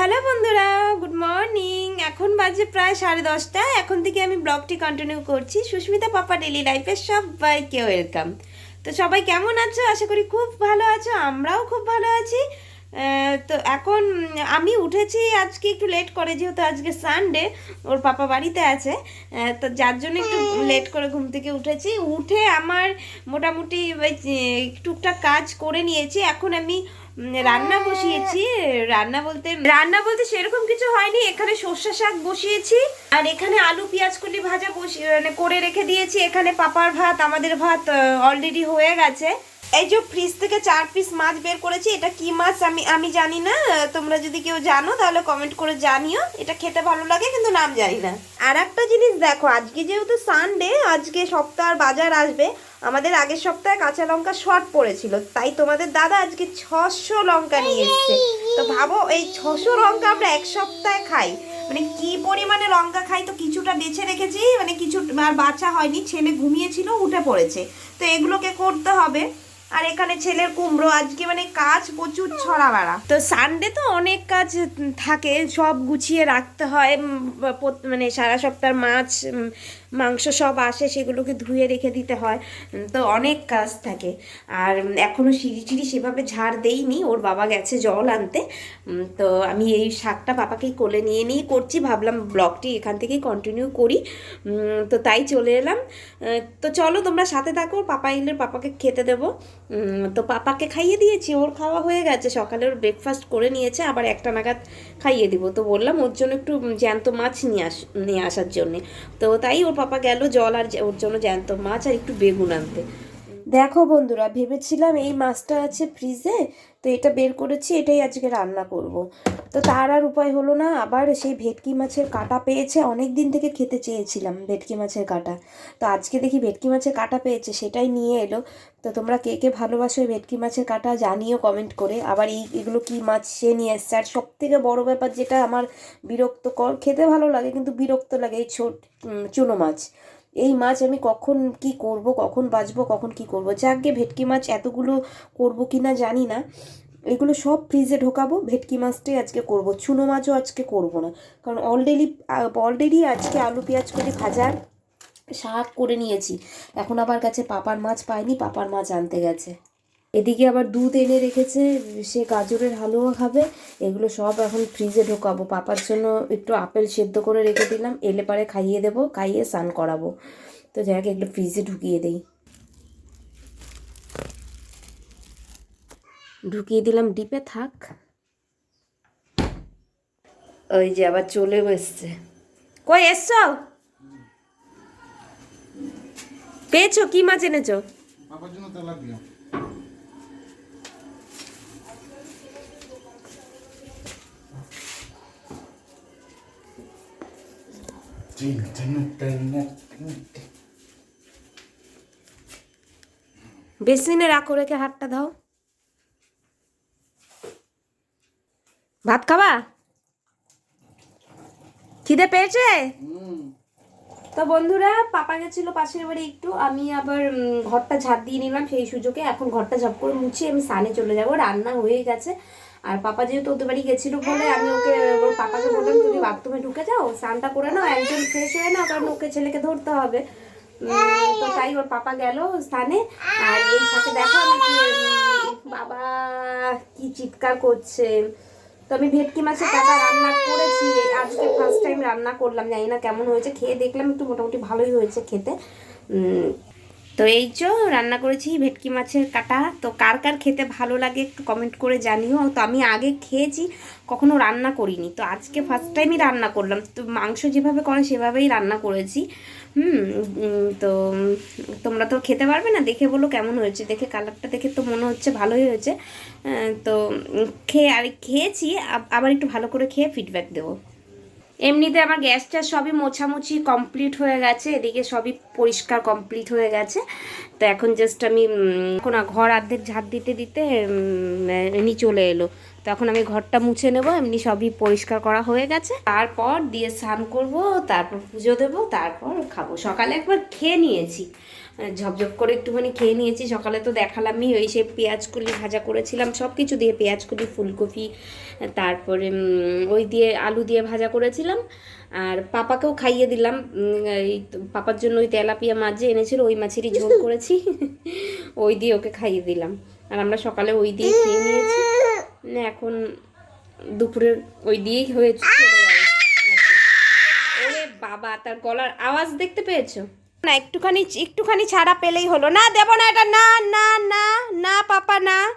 Hello বন্ধুরা good morning এখন বাজে প্রায় সাড়ে দশটা। এখন থেকে আমি ব্লগটি কন্টিনিউ করছি। সুস্মিতা পাপা ডেলি লাইফে সবাইকে ওয়েলকাম তো সবাই কেমন আছো? আশা করি খুব ভালো আছো। আমরাও খুব ভালো আছি। তো এখন আমি উঠেছি, আজকে একটু লেট করে, যেহেতু আজকে সানডে ওর পাপা বাড়িতে আছে তো যার জন্য একটু লেট করে ঘুম থেকে উঠেছি। উঠে আমার মোটামুটি টুকটাক কাজ করে নিয়েছি। এখন আমি রান্না বসিয়েছি। রান্না বলতে রান্না বলতে সেরকম কিছু হয়নি। এখানে সর্ষে শাক বসিয়েছি, আর এখানে আলু পেঁয়াজ কলি ভাজা বসিয়ে মানে করে রেখে দিয়েছি। এখানে পাপার ভাত, আমাদের ভাত অলরেডি হয়ে গেছে। এই যে ফ্রিজ থেকে চার পিস মাছ বের করেছি, এটা কি মাছ আমি আমি জানি না। তোমরা যদি কেউ জানো, তাহলে কমেন্ট করে জানিও। এটা খেতে ভালো লাগে, কিন্তু নাম জানি না। আর একটা জিনিস দেখো, আজকে যেহেতু সানডে আজকে সপ্তাহ বাজার আসবে। আমাদের আগের সপ্তাহে কাঁচা লঙ্কা শর্ট পড়েছিল, তাই তোমাদের দাদা আজকে ছশো লঙ্কা নিয়ে এসছে। তো ভাবো, এই ছশো লঙ্কা আমরা এক সপ্তাহে খাই। মানে কি পরিমাণে লঙ্কা খাই তো কিছুটা বেছে রেখেছি মানে কিছু, আর বাছা হয়নি, ছেলে ঘুমিয়েছিল, উঠে পড়েছে। তো এগুলোকে করতে হবে। আর এখানে ছেলের কুমড়ো, আজকে মানে কাজ প্রচুর ছড়া বেড়া তো সানডে তো অনেক কাজ থাকে, সব গুছিয়ে রাখতে হয় মানে সারা সপ্তাহ মাছ মাংস সব আসে সেগুলোকে ধুয়ে রেখে দিতে হয়। তো অনেক কাজ থাকে। আর উম, এখনও সিঁড়ি টিড়ি সেভাবে ঝাড় দেইনি ওর বাবা গেছে জল আনতে। তো আমি এই শাকটা পাপাকেই কোলে নিয়ে নিয়ে করছি ভাবলাম ব্লগটি এখান থেকেই কন্টিনিউ করি। তো তাই চলে এলাম। তো চলো তোমরা সাথে থাকো পাপা এলে পাপাকে খেতে দেবো। তো পাপাকে খাইয়ে দিয়েছি ওর খাওয়া হয়ে গেছে। সকালে ওর ব্রেকফাস্ট করে নিয়েছে আবার একটা নাগাদ খাইয়ে দিব। তো বললাম ওর জন্য একটু জ্যান্ত মাছ নিয়ে আস নিয়ে আসার জন্যে। তো তাই ওর পাপা গেল জল আর ওর জন্য জ্যান্ত মাছ আর একটু বেগুন আনতে। দেখো বন্ধুরা, ভেবেছিলাম এই মাছটা আছে ফ্রিজে তো এটা বের করেছি, এটাই আজকে রান্না করব। তো তার আর উপায় হলো না, আবার সেই ভেটকি মাছের কাটা পেয়েছে অনেক দিন থেকে খেতে চেয়েছিলাম ভেটকি মাছের কাটা। তো আজকে দেখি ভেটকি মাছের কাটা পেয়েছে, সেটাই নিয়ে এলো। তো তোমরা কে কে ভালোবাসো ভেটকি মাছের কাটা, জানিও কমেন্ট করে। আবার এই, এগুলো কী মাছ সে নিয়ে এসছে, আর সব থেকে বড়ো ব্যাপার যেটা আমার বিরক্তকর, খেতে ভালো লাগে, কিন্তু বিরক্ত লাগে এই ছোট চুনো মাছ। এই মাছ আমি কখন কি করব, কখন বাজবো কখন কি করব? যাকে ভেটকি মাছ এতগুলো করব কি না জানি না। এগুলো সব ফ্রিজে ঢোকাবো, ভেটকি মাছটাই আজকে করব। চুনো মাছও আজকে করব না। কারণ অলরেডি অলরেডি আজকে আলু, পেঁয়াজ করে ভাজা শাক করে নিয়েছি। এখন আবার কাছে পাপার মাছ পাইনি, পাপার মাছ আনতে গেছে। এদিকে আবার দুধ এনে রেখেছে, সে গাজরের হালুয়া খাবে। এগুলো সব এখন ফ্রিজে ঢোকাবো। পাপার জন্য একটু আপেল সেদ্ধ করে রেখে দিলাম। এলে পারে খাইয়ে দেবো, খাইয়ে স্নান করাবো। তো যাই এগুলো ফ্রিজে ঢুকিয়ে দেই। ঢুকিয়ে দিলাম, ডিপে থাক। ওই যে আবার চলেও এসছে। কই এসছ? পেয়েছ? কি মাছ এনেছো? বেসিনে রাখো রেখে হাতটা দাও। ভাত খাবা? খিদে পেয়েছে? তো বন্ধুরা, পাপা গেছিল পাশের বাড়ি একটু, আমি আবার ঘরটা ঝাঁপ দিয়ে নিলাম, সেই সুযোগে এখন ঘরটা ঝাপ করে মুছি আমি সানে চলে যাব, রান্না হয়ে গেছে। আর পাপা যেহেতু ওদের বাড়ি গেছিল বলে আমি ওকে, ওর পাপাকে বললাম, তুমি বাথরুমে ঢুকে যাও, স্নানটা করে নাও একজন ফ্রেশ হয়ে নাও, কারণ ওকে ছেলেকে ধরতে হবে। তো তাই ওর পাপা গেল স্থানে। আর এই সাথে দেখো আমি বাবা, কি চিৎকার করছে। তো আমি ভেটকি মাছের কাটা রান্না করেছি, আজকে ফার্স্ট টাইম রান্না করলাম, জানি না কেমন হয়েছে, খেয়ে দেখলাম একটু মোটামুটি ভালোই হয়েছে খেতে। তো এই যে রান্না করেছি ভেটকি মাছের কাটা, তো কার কার খেতে ভালো লাগে একটু কমেন্ট করে জানিও। তো আমি আগে খেয়েছি, কখনো রান্না করিনি। তো আজকে ফার্স্ট টাইমই রান্না করলাম। তো মাংস যেভাবে করে সেভাবেই রান্না করেছি। হুম তো তোমরা তো খেতে পারবে না, দেখে বলো কেমন হয়েছে। দেখে কালারটা দেখে তো মনে হচ্ছে ভালোই হয়েছে। তো খেয়ে, আর খেয়েছি আবার একটু ভালো করে খেয়ে ফিডব্যাক দেবো। এমনিতে আমার গ্যাসটা সবই মোছামুছি কমপ্লিট হয়ে গেছে, এদিকে সবই পরিষ্কার কমপ্লিট হয়ে গেছে। তো এখন জাস্ট আমি এখন ঘর অর্ধেক ঝাড় দিতে দিতে এমনি চলে এলো। তখন আমি ঘরটা মুছে নেব, এমনি সবই পরিষ্কার করা হয়ে গেছে। তারপর দিয়ে স্নান করব, তারপর পুজো দেব, তারপর খাব। সকালে একবার খেয়ে নিয়েছি। ঝপঝপ করে একটুখানি খেয়ে নিয়েছি। সকালে তো দেখালামই ওই সে পেঁয়াজকুলি ভাজা করেছিলাম সব কিছু দিয়ে পেঁয়াজকুলি, ফুলকপি, তারপরে ওই দিয়ে আলু দিয়ে ভাজা করেছিলাম। আর পাপাকেও খাইয়ে দিলাম। এই পাপার জন্য ওই তেলাপিয়া মাছ যে এনেছিল, ওই মাছেরই ঝোল করেছি। ওই দিয়ে ওকে খাইয়ে দিলাম। আর আমরা সকালে ওই দিয়ে খেয়ে নিয়েছি। এখন দুপুরের ওই দিয়েই হয়ে। ওরে বাবা, তার গলার আওয়াজ দেখতে পেয়েছ? না, একটুখানি একটুখানি ছাড়া পেলেই হলো। না, দেবো না এটা। না না না না, পাপা, না।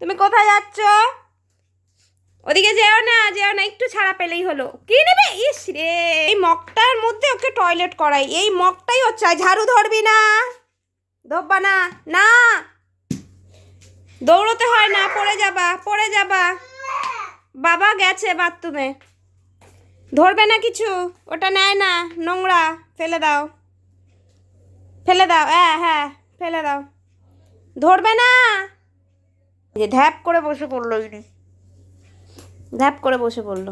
তুমি কোথায় যাচ্ছ? ওদিকে যেও না যেও না, একটু ছাড়া পেলেই হলো। কি নেবে? ইস রে! এই মগটার মধ্যে ওকে টয়লেট করাই। এই মগটাই হচ্ছে ঝাড়ু ধরবি না। ধরবা না। না! দৌড়তে হয় না, পড়ে যাবা পড়ে যাবা। বাবা গেছে বাথরুমে ধরবে না কিছু? ওটা নেয় না, নোংরা, ফেলে দাও। ফেলে দাও হ্যাঁ হ্যাঁ ফেলে দাও। ধরবে না। যে ধ্যাপ করে বসে পড়ল ইনি। ধ্যাপ করে বসে পড়ল।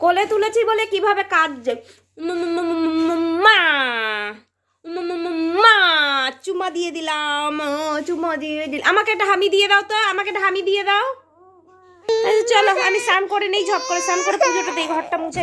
কোলে তুলেছি বলে কীভাবে কাঁদছে? মা। মা। চুমা দিয়ে দিলাম চুমা দিয়ে দিলাম আমাকে একটা হামি দিয়ে দাও তো আমাকে একটা হামি দিয়ে দাও। চলো আমি স্নান করে নেই ঝপ করে স্নান করে পুজোটা দিই ঘরটা মুছে